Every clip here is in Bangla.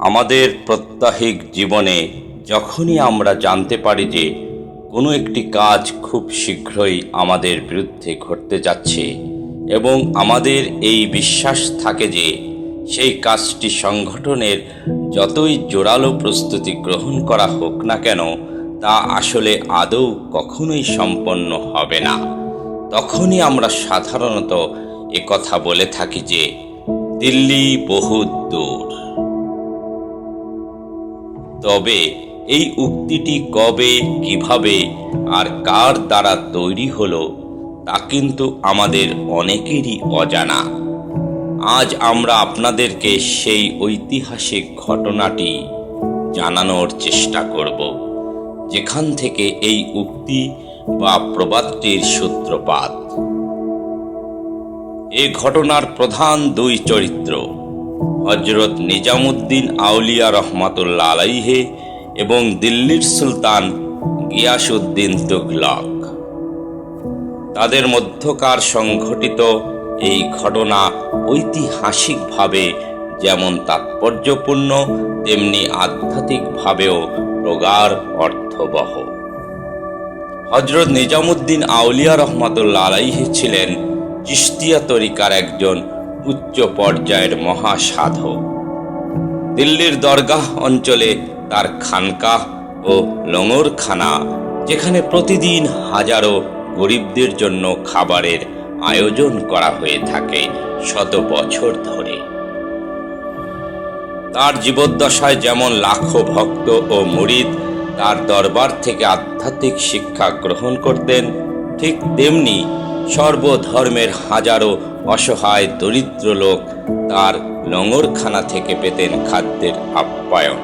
আমাদের প্রত্যাহিক জীবনে যখনই আমরা জানতে পারি যে কোনো একটি কাজ খুব শীঘ্রই আমাদের বিরুদ্ধে ঘটতে যাচ্ছে এবং আমাদের এই বিশ্বাস থাকে যে সেই কাজটি সংগঠনের যতই জোরালো প্রস্তুতি গ্রহণ করা হোক না কেন, তা আসলে আদৌ কখনোই সম্পন্ন হবে না। তখনই আমরা সাধারণত কথা বলে থাকি যে দিল্লি বহুত দূর। তবে এই উক্তিটি কবে, কীভাবে আর কার দ্বারা তৈরি হলো, তা কিন্তু আমাদের অনেকেরই অজানা। আজ আমরা আপনাদেরকে সেই ঐতিহাসিক ঘটনাটি জানানোর চেষ্টা করব, যেখান থেকে এই উক্তি বা প্রবাদটির সূত্রপাত। এ ঘটনার প্রধান দুই চরিত্র হজরত নিজামুদ্দিন আউলিয়া রহমাতুল্লাহ আলাইহে এবং দিল্লির সুলতান গিয়াসুদ্দিন তুগলক। তাদের মধ্যকার সংঘটিত এই ঘটনা ঐতিহাসিকভাবে যেমন তাৎপর্যপূর্ণ, তেমনি আধ্যাত্মিকভাবেও প্রগাঢ়, অর্থবহ। হজরত নিজামুদ্দিন আউলিয়া রহমাতুল্লাহ আলাইহি ছিলেন চিস্তিয়া তরিকার একজন উচ্চ পর্যায়ের মহাসাধক। দিল্লির দরগাহ অঞ্চলে তার খানকাহ ও লঙরখানা, যেখানে প্রতিদিন হাজারো গরিবদের জন্য খাবারের আয়োজন করা হয়ে থাকে শত বছর ধরে। তার জীবদ্দশায় যেমন লাখো ভক্ত ও মুরিদ তার দরবার থেকে আধ্যাত্মিক শিক্ষা গ্রহণ করতেন, ঠিক তেমনি সর্বধর্মের হাজারো অসহায় দরিদ্র লোক তার লঙরখানা থেকে পেতেন খাদ্যের আপ্যায়ন।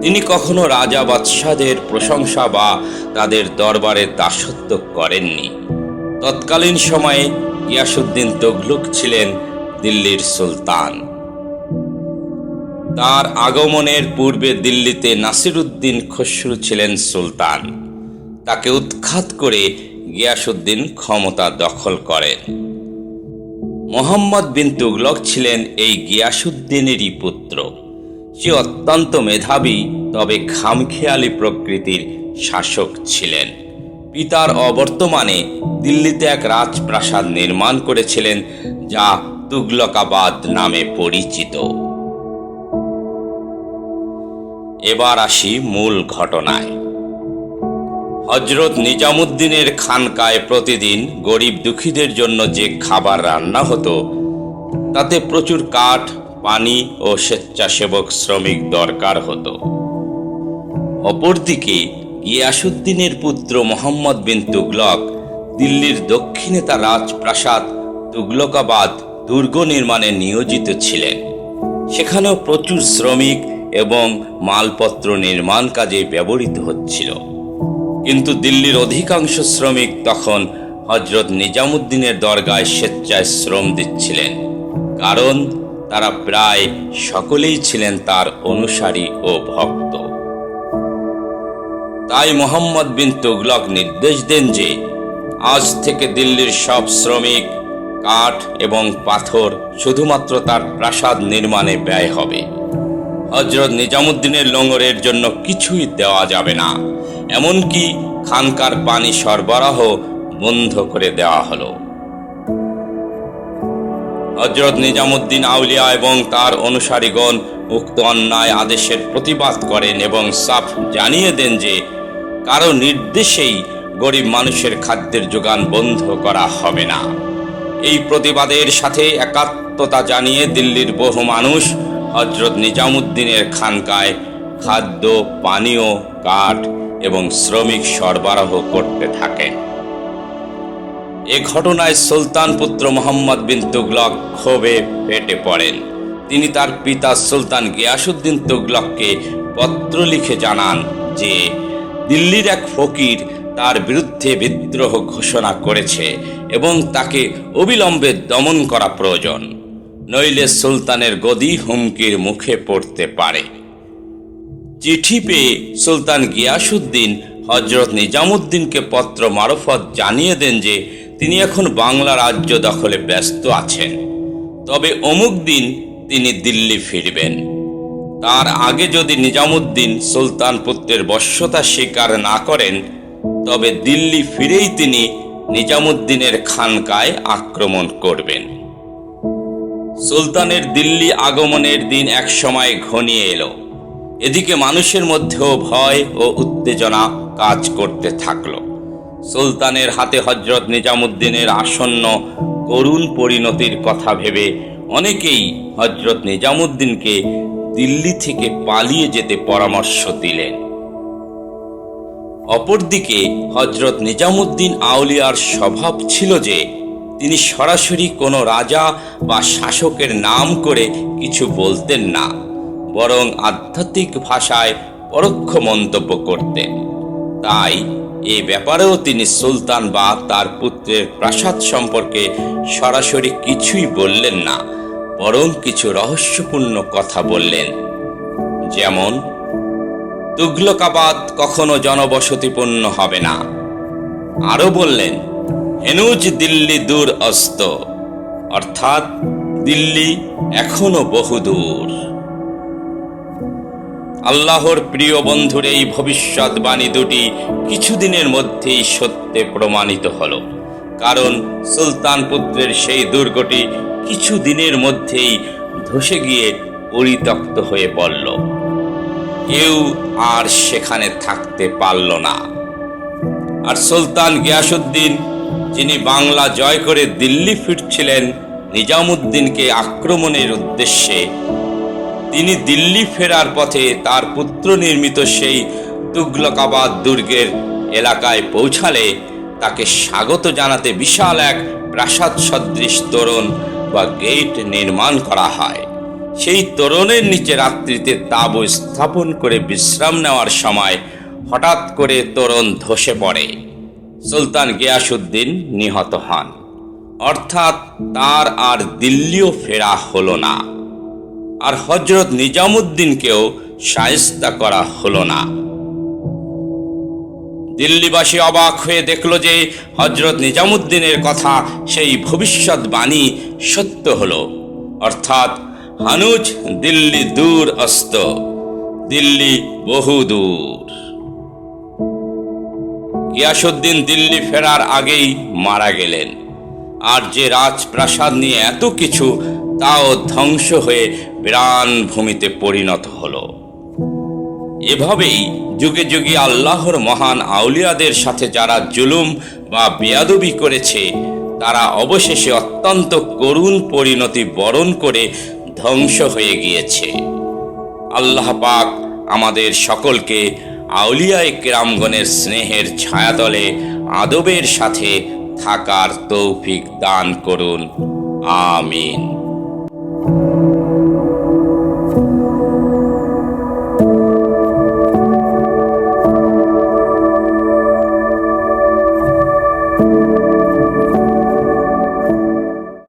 তিনি কখনো রাজা বাদশাদের প্রশংসা বা তাদের দরবারে দাসত্ব করেননি। তৎকালীন সময়ে গিয়াসুদ্দিন তগলুক ছিলেন দিল্লির সুলতান। তার আগমনের পূর্বে দিল্লিতে নাসিরুদ্দিন খসরু ছিলেন সুলতান। তাকে উৎখাত করে গিয়াসুদ্দিন ক্ষমতা দখল করেন। মোহাম্মদ বিন তুগলক ছিলেন এই গিয়াসুদ্দিনেরই পুত্র। সে অত্যন্ত মেধাবী, তবে খামখেয়ালি প্রকৃতির শাসক ছিলেন। পিতার অবর্তমানে দিল্লিতে এক রাজপ্রাসাদ নির্মাণ করেছিলেন, যা তুগলকাবাদ নামে পরিচিত। এবার আসি মূল ঘটনায়। হজরত নিজামুদ্দিনের খানকায় প্রতিদিন গরিব দুঃখীদের জন্য যে খাবার রান্না হতো, তাতে প্রচুর কাঠ, পানি ও স্বেচ্ছাসেবক শ্রমিক দরকার হতো। অপরদিকে গিয়াসুদ্দিনের পুত্র মোহাম্মদ বিন তুগলক দিল্লির দক্ষিণে তার রাজপ্রাসাদ তুগলকাবাদ দুর্গ নির্মাণে নিয়োজিত ছিলেন। সেখানেও প্রচুর শ্রমিক এবং মালপত্র নির্মাণ কাজে ব্যবহৃত হচ্ছিল। কিন্তু দিল্লির অধিকাংশ শ্রমিক তখন হজরত নিজামুদ্দিনের দরগায় স্বেচ্ছায় শ্রম দিচ্ছিলেন। কারণ তারা প্রায় সকলেই ছিলেন তার অনুসারী ও ভক্ত। তাই মোহাম্মদ বিন তুগলক নির্দেশ দেন যে, আজ থেকে দিল্লির সব শ্রমিক, কাঠ এবং পাথর শুধুমাত্র তার প্রাসাদ নির্মাণে ব্যয় হবে। হজরত নিজামুদ্দিনের লঙ্গরের জন্য কিছুই দেওয়া যাবে না। এমনকি খানকার পানি সরবরাহ বন্ধ করে দেওয়া হলো। হজরত নিজামুদ্দিন আউলিয়া এবং তার অনুসারীগণ উক্ত অন্যায় আদেশের প্রতিবাদ করেন এবং সাফ জানিয়ে দেন যে, কারও নির্দেশেই গরিব মানুষের খাদ্যের যোগান বন্ধ করা হবে না। এই প্রতিবাদের সাথে একাত্মতা জানিয়ে দিল্লির বহু মানুষ হজরত নিজামুদ্দিনের খানকায় খাদ্য, পানীয়, কাঠ এবং শ্রমিক সরবরাহ করতে থাকেন এ ঘটনায় সুলতান পুত্র মোহাম্মদ বিন তুগলক ক্ষোভে ফেটে পড়েন। তিনি তার পিতা সুলতান গিয়াসুদ্দিন তুগলককে পত্র লিখে জানান যে, দিল্লির এক ফকির তার বিরুদ্ধে বিদ্রোহ ঘোষণা করেছে এবং তাকে অবিলম্বে দমন করা প্রয়োজন। নইলে সুলতানের গদি হুমকির মুখে পড়তে পারে। চিঠি পেয়ে সুলতান গিয়াসুদ্দিন হজরত নিজামুদ্দিনকে পত্র মারফত জানিয়ে দেন যে, তিনি এখন বাংলা রাজ্য দখলে ব্যস্ত আছেন। তবে অমুক দিন তিনি দিল্লি ফিরবেন। তার আগে যদি নিজামুদ্দিন সুলতান পুত্রের বশ্যতা স্বীকার না করেন, তবে দিল্লি ফিরেই তিনি নিজামুদ্দিনের খানকায় আক্রমণ করবেন। সুলতানের দিল্লি আগমনের দিন একসময় ঘনিয়ে এলো। এদিকে মানুষের মধ্যেও ভয় ও উত্তেজনা কাজ করতে থাকল। সুলতানের হাতে হজরত নিজামুদ্দিনের আসন্ন করুণ পরিণতির কথা ভেবে অনেকেই হজরত নিজামুদ্দিনকে দিল্লি থেকে পালিয়ে যেতে পরামর্শ দিলেন। অপরদিকে হজরত নিজামুদ্দিন আউলিয়ার স্বভাব ছিল যে তিনি সরাসরি কোনো রাজা বা শাসকের নাম করে কিছু বলতেন না, বরং আধ্যাত্মিক ভাষায় পরোক্ষ মন্তব্য করতেন। তাই এ ব্যাপারেও তিনি সুলতান বা তার পুত্রের প্রাসাদ সম্পর্কে সরাসরি কিছুই বললেন না, বরং কিছু রহস্যপূর্ণ কথা বললেন। যেমন তুগলকাবাদ কখনো জনবসতিপূর্ণ হবে না। আরও বললেন হেনুজ দিল্লি দূর অস্ত। অর্থাৎ দিল্লি এখনও বহুদূর আল্লাহর প্রিয় বন্ধুর এই ভবিষ্যৎবাণী দুটি কিছুদিনের মধ্যেই সত্যে প্রমাণিত হল। কারণ সুলতান পুত্রের সেই দুর্গটি কিছু দিনের মধ্যেই ধসে গিয়ে পরিত্যক্ত হয়ে পড়ল। কেউ আর সেখানে থাকতে পারল না। আর সুলতান গিয়াসুদ্দিন যিনি বাংলা জয় করে দিল্লি ফিরছিলেন নিজামুদ্দিনকে আক্রমণের উদ্দেশ্যে। তিনি দিল্লি ফেরার পথে তার পুত্র নির্মিত সেই তুগলকাবাদ দুর্গের এলাকায় পৌঁছালে তাকে স্বাগত জানাতে বিশাল এক প্রাসাদ সদৃশ তোরণ বা গেট নির্মাণ করা হয়। সেই তোরণের নিচে রাত্রিতে তাঁবু স্থাপন করে বিশ্রাম নেওয়ার সময় হঠাৎ করে তোরণ ধসে পড়ে। সুলতান গিয়াসুদ্দিন নিহত হন। অর্থাৎ তার আর দিল্লিও ফেরা হলো না। আর হজরত নিজামুদ্দিনকেও সায়স্তা করা হলো না। দিল্লিবাসী অবাক হয়ে দেখল যে হজরত নিজামুদ্দিনের কথা সেই ভবিষ্যৎবাণী সত্য হল। অর্থাৎ হানুজ দিল্লি দূর অস্ত দিল্লি বহু দূর গিয়াসুদ্দিন দিল্লি ফেরার আগেই মারা গেলেন। আর যে রাজপ্রাসাদ নিয়ে এত কিছু, তাও ধ্বংস হয়ে বিরান ভূমিতে পরিণত হলো। এভাবেই যুগে যুগে আল্লাহর মহান আউলিয়াদের সাথে যারা জুলুম বা বেয়াদবি করেছে, তারা অবশেষে অত্যন্ত করুণ পরিণতি বরণ করে ধ্বংস হয়ে গিয়েছে। আল্লাহ পাক আমাদের সকলকে আউলিয়ায় কেরামগণের স্নেহের ছায়াতলে আদবের সাথে থাকার তৌফিক দান করুন। আমিন।